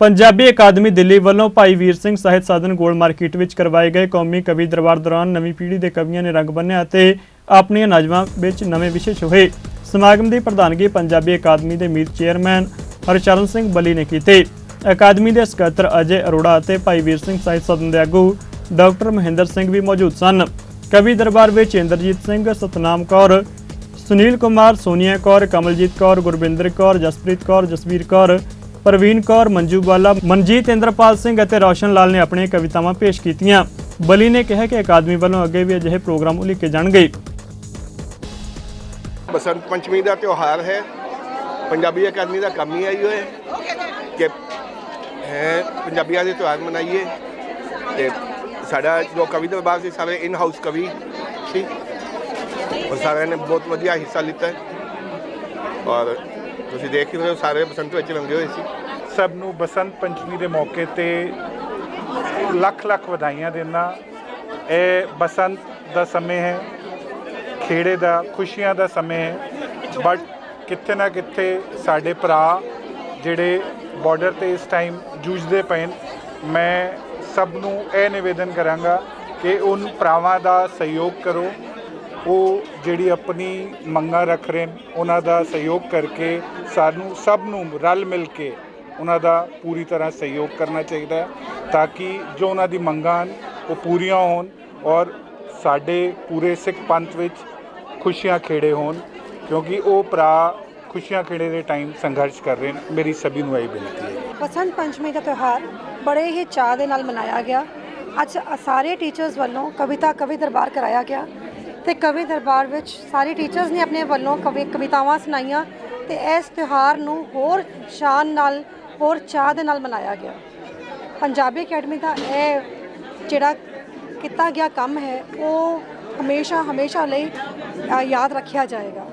ਪੰਜਾਬੀ ਅਕਾਦਮੀ ਦਿੱਲੀ ਵੱਲੋਂ ਭਾਈ ਵੀਰ ਸਿੰਘ ਸਾਹਿਤ ਸਾਧਨ ਗੋਲ ਮਾਰਕੀਟ ਵਿੱਚ ਕਰਵਾਏ ਗਏ ਕੌਮੀ ਕਵੀ ਦਰਬਾਰ ਦੌਰਾਨ ਨਵੀਂ ਪੀੜ੍ਹੀ ਦੇ ਕਵੀਆਂ ਨੇ ਰੰਗ ਬੰਨਿਆ ਅਤੇ ਆਪਣੀਆਂ ਨਜ਼ਮਾਂ ਵਿੱਚ ਨਵੇਂ ਵਿਸ਼ੇ ਛੋਹੇ। ਸਮਾਗਮ ਦੀ ਪ੍ਰਧਾਨਗੀ ਪੰਜਾਬੀ ਅਕਾਦਮੀ ਦੇ ਮੀਤ ਚੇਅਰਮੈਨ ਹਰਚਰਨ ਸਿੰਘ ਬੱਲੀ ਨੇ ਕੀਤੀ। ਅਕਾਦਮੀ ਦੇ ਸਕੱਤਰ ਅਜੇ ਅਰੋੜਾ ਅਤੇ ਭਾਈ ਵੀਰ ਸਿੰਘ ਸਾਹਿਤ ਸਦਨ ਦੇ ਆਗੂ ਡਾਕਟਰ ਮਹਿੰਦਰ ਸਿੰਘ ਵੀ ਮੌਜੂਦ ਸਨ। ਕਵੀ ਦਰਬਾਰ ਵਿੱਚ ਇੰਦਰਜੀਤ ਸਿੰਘ, ਸਤਨਾਮ ਕੌਰ, ਸੁਨੀਲ ਕੁਮਾਰ, ਸੋਨੀਆ ਕੌਰ, ਕਮਲਜੀਤ ਕੌਰ, ਗੁਰਵਿੰਦਰ ਕੌਰ, ਜਸਪ੍ਰੀਤ ਕੌਰ, ਜਸਵੀਰ ਕੌਰ ਪ੍ਰਵੀਨ ਕੌਰ, ਮੰਜੂ ਬਾਲਾ, ਮਨਜੀਤ ਇੰਦਰਪਾਲ ਸਿੰਘ ਅਤੇ ਰੌਸ਼ਨ ਲਾਲ ਨੇ ਆਪਣੀਆਂ ਕਵਿਤਾਵਾਂ ਪੇਸ਼ ਕੀਤੀਆਂ। ਬਲੀ ਨੇ ਕਿਹਾ ਕਿ ਅਕਾਦਮੀ ਵੱਲੋਂ ਅੱਗੇ ਵੀ ਅਜਿਹੇ ਪ੍ਰੋਗਰਾਮ ਉਲੀਕੇ ਜਾਣਗੇ। ਬਸੰਤ ਪੰਚਮੀ ਦਾ ਤਿਉਹਾਰ ਹੈ। ਪੰਜਾਬੀ ਅਕਾਦਮੀ ਦਾ ਕੰਮ ਹੀ ਆਈ ਹੋਏ ਕਿ, ਹੈ, ਪੰਜਾਬੀਆਂ ਦੇ ਤਿਉਹਾਰ ਮਨਾਈਏ। ਤੇ ਸਾਡਾ ਜੋ ਕਵੀ ਦਰਬਾਰ ਸੀ, ਸਾਰੇ ਇਨ ਹਾਊਸ ਕਵੀ ਸੀ। ਉਹ ਸਾਰਿਆਂ ਨੇ ਬਹੁਤ ਵਧੀਆ ਹਿੱਸਾ ਲਿੱਤਾ ਔਰ ਤੁਸੀਂ ਦੇਖ ਹੀ ਰਹੇ ਹੋ, ਸਾਰੇ ਬਸੰਤ ਵਿੱਚ ਰੰਗੇ ਹੋਏ ਸੀ। ਸਭ ਨੂੰ ਬਸੰਤ ਪੰਚਮੀ ਦੇ ਮੌਕੇ ਤੇ ਲੱਖ ਲੱਖ ਵਧਾਈਆਂ ਦਿੰਦਾ ਇਹ ਬਸੰਤ ਦਾ ਸਮੇਂ ਹੈ, ਖੇੜੇ ਦਾ, ਖੁਸ਼ੀਆਂ ਦਾ ਸਮੇਂ ਹੈ। ਬਟ ਕਿੱਥੇ ਨਾ ਕਿੱਥੇ ਸਾਡੇ ਭਰਾ ਜਿਹੜੇ ਬਾਰਡਰ ਤੇ ਇਸ ਟਾਈਮ ਜੂਝਦੇ ਪਏ ਮੈਂ ਸਭ ਨੂੰ ਇਹ ਨਿਵੇਦਨ ਕਰਾਂਗਾ ਕਿ ਉਨ ਭਰਾਵਾਂ ਦਾ ਸਹਿਯੋਗ ਕਰੋ। ਉਹ ਜਿਹੜੀ ਆਪਣੀ ਮੰਗਾਂ ਰੱਖ ਰਹੇ ਨੇ, ਉਹਨਾਂ ਦਾ ਸਹਿਯੋਗ ਕਰਕੇ ਸਾਨੂੰ ਸਭ ਨੂੰ ਰਲ ਮਿਲ ਕੇ ਉਹਨਾਂ ਦਾ ਪੂਰੀ ਤਰ੍ਹਾਂ ਸਹਿਯੋਗ ਕਰਨਾ ਚਾਹੀਦਾ ਹੈ, ਤਾਂ ਕਿ ਜੋ ਉਹਨਾਂ ਦੀ ਮੰਗਾਂ ਹਨ, ਉਹ ਪੂਰੀਆਂ ਹੋਣ ਔਰ ਸਾਡੇ ਪੂਰੇ ਸਿੱਖ ਪੰਥ ਵਿੱਚ ਖੁਸ਼ੀਆਂ ਖੇੜੇ ਹੋਣ, ਕਿਉਂਕਿ ਉਹ ਭਰਾ ਖੁਸ਼ੀਆਂ ਖੇੜੇ ਦੇ ਟਾਈਮ ਸੰਘਰਸ਼ ਕਰ ਰਹੇ ਨੇ। ਮੇਰੀ ਸਭੀ ਨੂੰ ਇਹ ਬੇਨਤੀ ਹੈ। ਬਸੰਤ ਪੰਚਮੀ ਦਾ ਤਿਉਹਾਰ ਬੜੇ ਹੀ ਚਾਅ ਦੇ ਨਾਲ ਮਨਾਇਆ ਗਿਆ। ਅੱਜ ਸਾਰੇ ਟੀਚਰਸ ਵੱਲੋਂ ਕਵਿਤਾ ਕਵੀ ਦਰਬਾਰ ਕਰਾਇਆ ਗਿਆ। ਤੇ ਕਵੀ ਦਰਬਾਰ ਵਿੱਚ ਸਾਰੇ ਟੀਚਰਸ ਨੇ ਆਪਣੇ ਵੱਲੋਂ ਕਵੀ ਕਵਿਤਾਵਾਂ ਸੁਣਾਈਆਂ ਤੇ ਇਸ ਤਿਉਹਾਰ ਨੂੰ ਹੋਰ ਸ਼ਾਨ ਨਾਲ, ਹੋਰ ਚਾਅ ਦੇ ਨਾਲ ਮਨਾਇਆ ਗਿਆ। ਪੰਜਾਬੀ ਅਕੈਡਮੀ ਦਾ ਇਹ ਜਿਹੜਾ ਕੀਤਾ ਗਿਆ ਕੰਮ ਹੈ, ਉਹ ਹਮੇਸ਼ਾ ਹਮੇਸ਼ਾ ਲਈ ਯਾਦ ਰੱਖਿਆ ਜਾਏਗਾ।